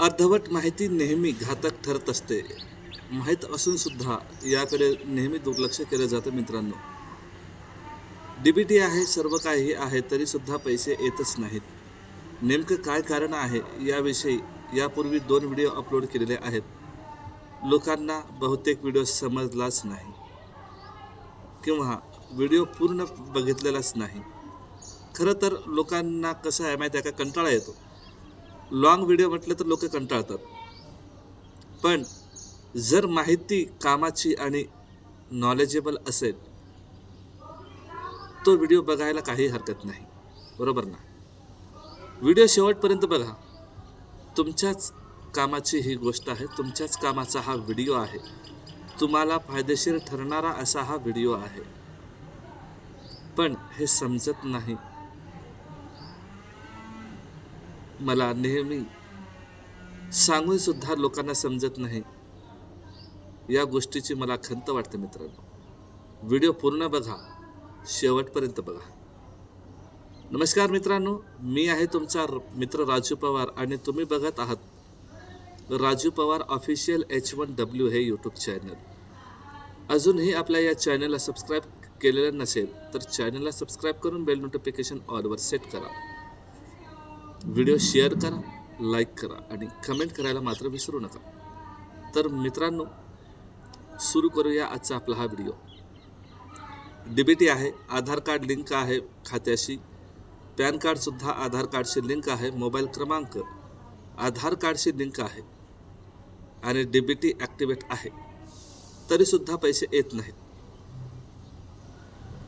अर्धवट माहिती नेहमी घातक ठरत असते. माहीत असून सुद्धा याकडे नेहमी दुर्लक्ष केलं जातं मित्रांनो. डीबीटी आहे सर्व काही आहे तरी सुद्धा पैसे येतच नाहीत. नेमकं काय कारण आहे याविषयी यापूर्वी दोन व्हिडिओ अपलोड केलेले आहेत. लोकांना बहुतेक व्हिडिओ समजलाच नाही. किंवा व्हिडिओ पूर्ण बघितलेलाच नाही. खरं तर लोकांना कसं आहे माहिती आहे का? कंटाळा येतो. लॉंग व्हिडिओ म्हटलं तर लोक कंटाळतात. पण जर माहिती कामाची आणि नॉलेजेबल असेल तो व्हिडिओ बघायला काही हरकत नाही. बरोबर ना? व्हिडिओ शेवटपर्यंत बघा. तुमच्याच कामाची ही गोष्ट आहे. तुमच्याच कामाचा हा व्हिडिओ आहे. तुम्हाला फायदेशीर ठरणारा असा हा व्हिडिओ आहे. पण हे समजत नाही. मला नेहमी सांगून सुद्धा लोकांना समजत नाही. या गोष्टीची मला खंत वाटते मित्रांनो. व्हिडिओ पूर्ण बघा शेवटपर्यंत बघा. नमस्कार मित्रांनो मी आहे तुमचा मित्र राजू पवार आणि तुम्ही बघत आहात Raju Pawar official H one W हे यूट्यूब चॅनल. अजूनही आपल्या या चॅनलला सबस्क्राईब केलेलं नसेल तर चॅनलला सबस्क्राईब करून बेल नोटिफिकेशन ऑलवर सेट करा. व्हिडिओ शेअर करा लाईक करा आणि कमेंट करायला मात्र विसरू नका. तर मित्रांनो सुरू करूया आजचा आपला हा व्हिडिओ. डीबीटी आहे आधार कार्ड लिंक आहे खात्याशी. पॅन कार्डसुद्धा आधार कार्डशी लिंक आहे मोबाईल क्रमांक आधार कार्डशी लिंक आहे आणि डीबीटी ॲक्टिवेट आहे. तरीसुद्धा पैसे येत नाहीत.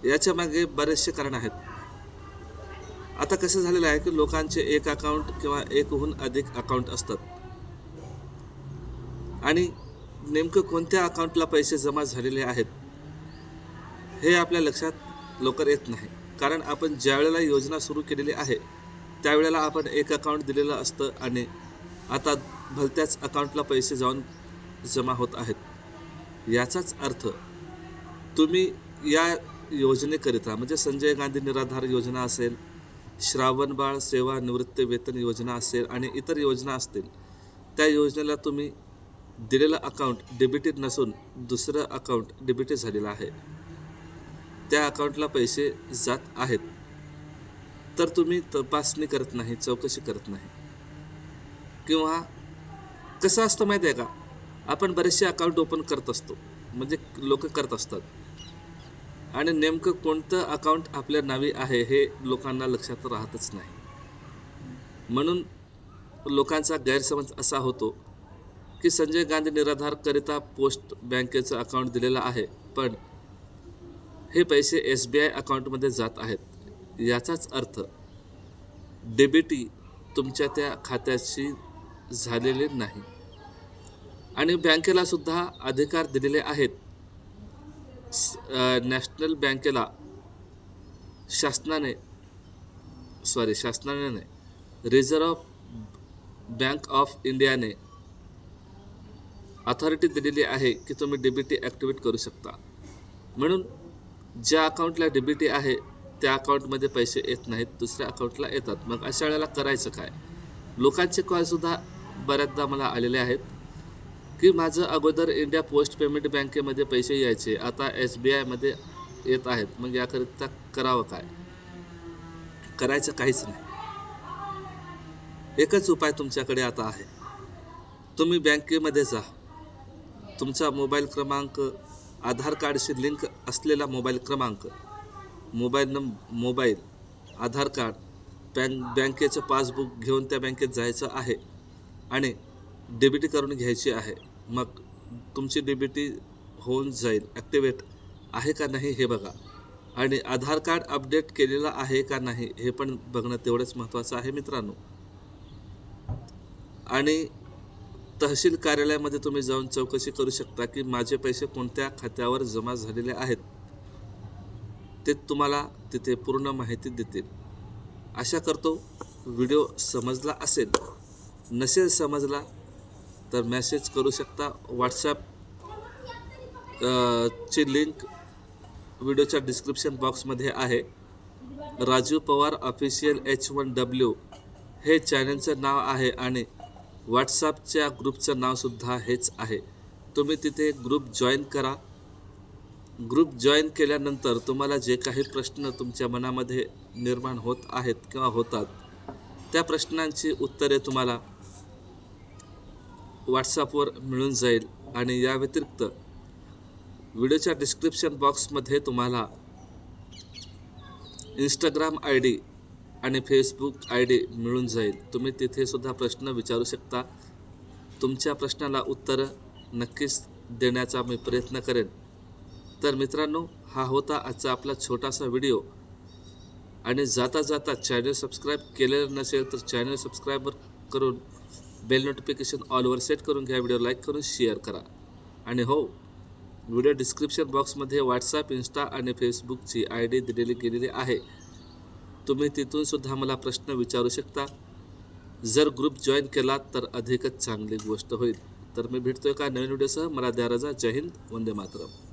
याच्या मागे बरेचसे कारण आहेत. आता कसं झालेलं आहे की लोकांचे एक अकाउंट किंवा एकहून अधिक अकाउंट असतात. आणि नेमकं कोणत्या अकाउंटला पैसे जमा झालेले आहेत हे आपल्या लक्षात लवकर येत नाही. कारण आपण ज्यावेळेला योजना सुरू केलेली आहे त्यावेळेला आपण एक अकाउंट दिलेलं असतं आणि आता भलत्याच अकाउंटला पैसे जाऊन जमा होत आहेत. याचाच अर्थ तुम्ही या योजनेकरिता म्हणजे संजय गांधी निराधार योजना असेल श्रावणबाळ सेवा निवृत्ती वेतन योजना असेल आणि इतर योजना असतील त्या योजनेला तुम्ही दिलेलं अकाउंट डेबिटेड नसून दुसरं अकाउंट डेबिटेड झालेलं आहे. त्या अकाउंटला पैसे जात आहेत तर तुम्ही तपासणी करत नाही चौकशी करत नाही. किंवा कसं असतं माहिती आहे का? आपण बरेचसे अकाउंट ओपन करत असतो म्हणजे लोक करत असतात. आणि नेमकं कोणतं अकाउंट आपल्या नावी आहे हे लोकांना लक्षात राहतच नाही. म्हणून लोकांचा गैरसमज असा होतो की संजय गांधी निराधारकरिता पोस्ट बँकेचं अकाउंट दिलेलं आहे पण हे पैसे एस बी आय अकाउंटमध्ये जात आहेत. याचाच अर्थ डेबिटी तुमच्या त्या खात्याशी झालेले नाही. आणि बँकेलासुद्धा अधिकार दिलेले आहेत. नॅशनल बँकेला शासनाने सॉरी शासनाने नाही रिझर्व्ह बँक ऑफ इंडियाने अथॉरिटी दिलेली आहे की तुम्ही डीबीटी ॲक्टिवेट करू शकता. म्हणून ज्या अकाउंटला डीबीटी आहे त्या अकाउंटमध्ये पैसे येत नाहीत दुसऱ्या अकाउंटला येतात. मग अशा वेळेला करायचं काय? लोकांचे कॉलसुद्धा बऱ्याचदा मला आलेले आहेत. की माझं अगोदर इंडिया पोस्ट पेमेंट बँकेमध्ये पैसे यायचे आता एस बी आयमध्ये येत आहेत. मग याकरिता करावं काय? करायचं काहीच नाही. एकच उपाय तुमच्याकडे आता आहे. तुम्ही बँकेमध्ये जा. तुमचा मोबाईल क्रमांक आधार कार्डशी लिंक असलेला मोबाईल क्रमांक मोबाईल नंब मोबाईल आधार कार्ड बँक बँकेचं पासबुक घेऊन त्या बँकेत जायचं आहे. आणि डेबिटी करून घ्यायची आहे मग तुमची डेबिटी होऊन जाईल ॲक्टिवेट आहे का नाही हे बघा. आणि आधार कार्ड अपडेट केलेलं आहे का नाही हे पण बघणं तेवढंच महत्त्वाचं आहे मित्रांनो. आणि तहसील कार्यालयामध्ये तुम्ही जाऊन चौकशी करू शकता की माझे पैसे कोणत्या खात्यावर जमा झालेले आहेत ते तुम्हाला तिथे पूर्ण माहिती देतील. आशा करतो व्हिडिओ समजला असेल. नसेल समजला तर मेसेज करू शकता. व्हॉट्सॲप ची लिंक व्हिडिओच्या डिस्क्रिप्शन बॉक्समध्ये आहे. Raju Pawar official H one W हे चॅनलचं नाव आहे आणि व्हॉट्सअपच्या ग्रुपचं नावसुद्धा हेच आहे. तुम्ही तिथे ग्रुप जॉईन करा. ग्रुप जॉईन केल्यानंतर तुम्हाला जे काही प्रश्न तुमच्या मनामध्ये निर्माण होत आहेत किंवा होतात त्या प्रश्नांची उत्तरे तुम्हाला व्हॉट्सअपवर मिळून जाईल आणि या व्यतिरिक्त व्हिडिओच्या डिस्क्रिप्शन बॉक्समध्ये तुम्हाला इंस्टाग्राम आय डी आणि फेसबुक आय डी मिळून जाईल. तुम्ही तिथे सुद्धा प्रश्न विचारू शकता. तुमच्या प्रश्नाला उत्तर नक्कीच देण्याचा मी प्रयत्न करेन. तर मित्रांनो हा होता आजचा आपला छोटासा व्हिडिओ. आणि जाता जाता चॅनल सबस्क्राईब केलेलं नसेल तर चॅनल सबस्क्राईबर करून बेल नोटिफिकेशन ऑलवर सेट करून घ्या व्हिडिओ लाईक करून शेअर करा. आणि हो व्हिडिओ डिस्क्रिप्शन बॉक्समध्ये व्हॉट्सअप इन्स्टा आणि फेसबुकची आय डी दिलेली गेलेली आहे. तुम्ही तिथूनसुद्धा मला प्रश्न विचारू शकता. जर ग्रुप जॉईन केला तर अधिकच चांगली गोष्ट होईल. तर मी भेटतोय का नवीन व्हिडिओसह. मला द्या रजा. जय हिंद. वंदे मातरम.